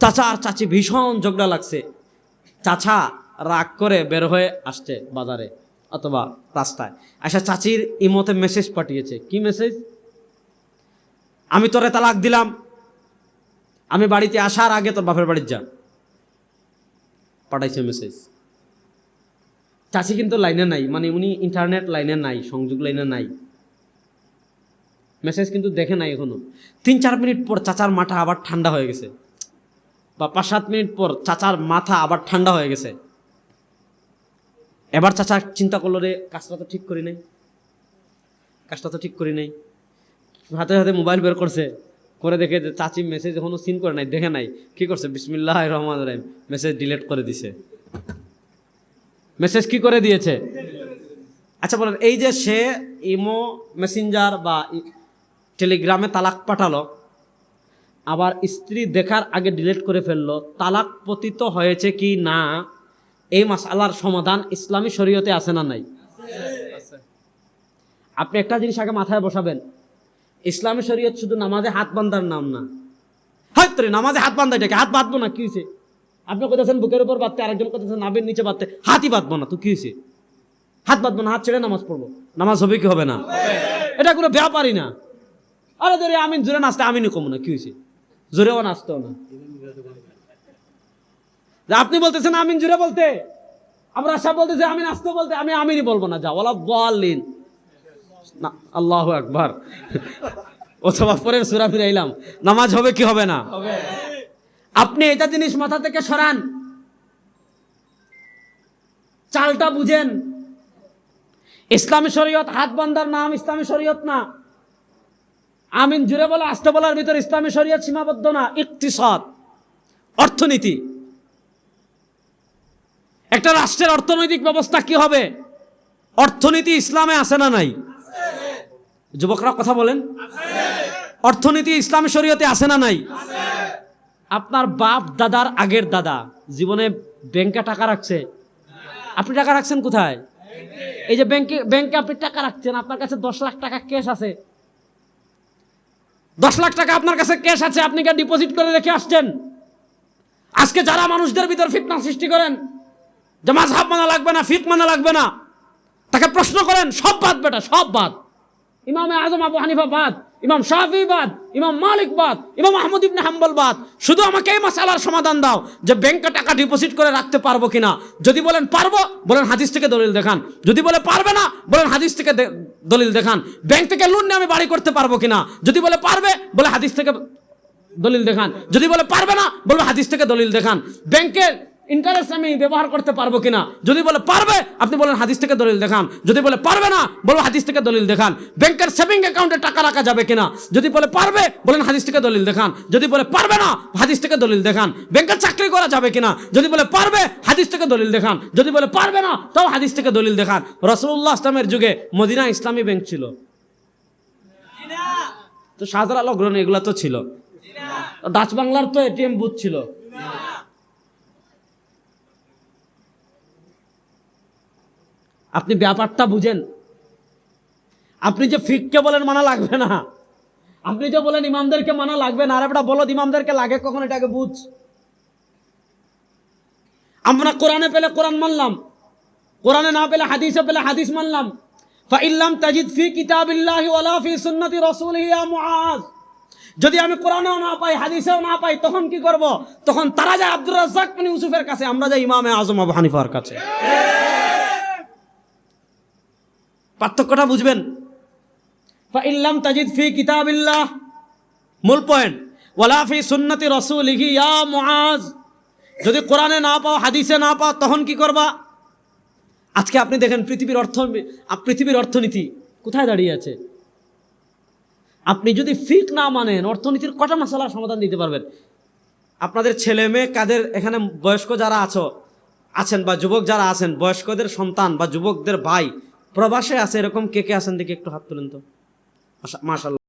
চাচা আর চাচি ভীষণ ঝগড়া লাগছে। চাচা রাগ করে বের হয়ে আসছে বাজারে অথবা রাস্তায়। আচ্ছা চাচির ইমতে মেসেজ পাঠিয়েছে। কি মেসেজ আমি তোরে তালাক দিলাম। আমি বাড়িতে আসার আগে তোর বাপের বাড়ির যা। পাঠাইছে মেসেজ চাচি কিন্তু লাইনে নাই। মানে উনি ইন্টারনেট লাইনে নাই, সংযোগ লাইনে নাই। মেসেজ কিন্তু দেখে নাই এখনও। তিন চার মিনিট পর চাচার মাথা আবার ঠান্ডা হয়ে গেছে। বা পাঁচ সাত মিনিট পর চাচার মাথা আবার ঠান্ডা হয়ে গেছে। এবার চাচা চিন্তা করল রে কাজটা তো ঠিক করি নাই। কাজটা তো ঠিক করি নাই। হাতে হাতে মোবাইল বের করছে। করে দেখে যে চাচি মেসেজ এখনও সিন করে নাই, দেখে নাই। কি করছে? বিসমিল্লাহ রহমান রহিম। মেসেজ ডিলিট করে দিছে। মেসেজ কি করে দিয়েছে? আচ্ছা বলেন, এই যে সে ইমো মেসেঞ্জার বা টেলিগ্রামে তালাক পাঠালো আবার স্ত্রী দেখার আগে ডিলিট করে ফেলল। তালাক পতিত হয়েছে কি না? এই মাসালার সমাধান ইসলামী শরীয়তে আছে না নাই? আপনি একটা জিনিস আগে মাথায় বসাবেন। ইসলামী শরীয়ত শুধু নামাজে হাত বান্ধার নাম না। হয়তো রে, নামাজে হাত বান্ধা এটাকে? হাত বাঁধবো না কি হয়েছে? আপনি কোথাছেন বুকের উপর বাঁধতে আরেকজন কোথাছেন নাবের নিচে বাঁধতে। হাতই বাঁধবো না তো কি হয়েছে? হাত বাঁধবো না হাত ছেড়ে নামাজ পড়ব। নামাজ হবে কি হবে না? এটা কোনো ব্যাপারই না। আরে ধরে আমিন জোরে নাচতে আমিনই কমো না কি হয়েছে? জোরেও নাচতেও না। আপনি বলতেছেন আমিন জুড়ে বলতে আমরা সব বলতেছে আমি নাচতে বলতে আমি আমিনই বলব না যা ওলা বলিন না আল্লাহ একবার অথবা পরের সুরা ফিরাইলাম নামাজ হবে কি হবে না? আপনি এটা জিনিস মাথা থেকে সরান। চালটা বুঝেন। ইসলামী শরীয়ত হাত বান্দার নাম ইসলামী শরীয়ত না। আমিন জুড়ে বলা বলার ভিতর ইসলামী শরীয়ত সীমাবদ্ধ না? ইকতিসাদ, অর্থনীতি। একটা রাষ্ট্রের অর্থনৈতিক ব্যবস্থা কি হবে? অর্থনীতি ইসলামে আছে না নাই? যুবকরা কথা বলেন। অর্থনীতি ইসলামী শরীয়তে আছে না নাই? আপনার বাপ দাদার আগের দাদা, জীবনে ব্যাংকে টাকা রাখছে। আপনি টাকা রাখছেন কোথায়? এই যে ব্যাংকে ব্যাংকে আপনি টাকা রাখছেন, আপনার কাছে দশ লাখ টাকা ক্যাশ আছে। দশ লাখ টাকা আপনার কাছে ক্যাশ আছে, আপনি কে ডিপোজিট করে রেখে আসছেন? আজকে যারা মানুষদের ভিতর ফিতনা সৃষ্টি করেন, যে মাঝহাব মানা লাগবে না, ফিক মানা লাগবে না, তাকে প্রশ্ন করেন, সব বাদ বেটা, সব বাদ। ইমামে আজম আবু হানিফা বাদ। ইমাম শাফি বাদ, ইমাম মালিক বাদ, ইমাম আহমদ ইবনে হাম্বল বাদ। শুধু আমাকে এই মাসালার সমাধান দাও যে ব্যাংকে টাকা ডিপোজিট করে রাখতে পারব কিনা। যদি বলেন পারব, বলেন হাদিস থেকে দলিল দেখান। যদি বলে পারবে না, বলেন হাদিস থেকে দলিল দেখান। ব্যাংক থেকে লোন নিয়ে আমি বাড়ি করতে পারব কিনা? যদি বলে পারবে, বলে হাদিস থেকে দলিল দেখান। যদি বলে পারবে না, বলবে হাদিস থেকে দলিল দেখান। ব্যাংকের ইন্টারেস্ট আমি ব্যবহার করতে পারব কিনা? যদি বলে পারবে আপনি বলেন হাদিস থেকে দলিল দেখান। যদি বলে পারবে না বলব হাদিস থেকে দলিল দেখান। ব্যাংকের সেভিং অ্যাকাউন্টে টাকা রাখা যাবে কিনা? যদি বলে পারবে বলেন হাদিস থেকে দলিল দেখান। যদি বলে পারবে না হাদিস থেকে দলিল দেখান। ব্যাংকের চাকরি করা যাবে কিনা? যদি বলে পারবে হাদিস থেকে দলিল দেখান। যদি বলে পারবে না তাও হাদিস থেকে দলিল দেখান। রসুল্লাহ ইসলামের যুগে মদিনা ইসলামী ব্যাংক ছিল। তো শাহজালাল অগ্রণী এগুলো তো ছিল। ডাচ বাংলার তো এটিএম বুথ ছিল। আপনি ব্যাপারটা বুঝেন। আপনি যে ফিককে বলেন মানা লাগবে না। আপনি যে বলেন ইমামদেরকে মানা লাগবে না, আর একটা বলো ইমামদেরকে লাগে কখন এটাকে বুঝ। আমরা কোরআনে পেলে কোরআন মানলাম, কোরআনে না পেলে হাদিসে পেলে হাদিস মানলাম। ফাইল্লাম তাজিদ ফি কিতাবিল্লাহি ওয়ালা ফি সুন্নতি রাসূলিহি ইয়া মুআজ। যদি আমি কোরআনেও না পাই, হাদিসেও না পাই, তখন কি করব? তখন তারা যায় আব্দুর রাজ্জাক বিন ইউসুফের কাছে, আমরা যাই ইমামে আজম আবু হানিফার কাছে। পার্থক্যটা বুঝবেন? ফাইল্লাম তাজিদ ফি কিতাবিল্লাহ। মূল পয়েন্ট ওয়ালা ফি সুন্নতি রাসূলিহি ইয়া মুআজ। যদি কোরআনে না পাও হাদিসে না পাও তখন কি করবা? আজকে আপনি দেখেন পৃথিবীর অর্থ পৃথিবীর অর্থনীতি কোথায় দাঁড়িয়ে আছে? আপনি যদি ফিক না মানেন অর্থনীতির কটা মশালার সমাধান দিতে পারবেন? আপনাদের ছেলে মেয়ে কাদের এখানে বয়স্ক যারা আছো আছেন বা যুবক যারা আছেন বয়স্কদের সন্তান বা যুবকদের ভাই প্রবাসে আছে এরকম কে কে আছেন দেখি একটু হাত তুলেন তো। মাশাল্লাহ।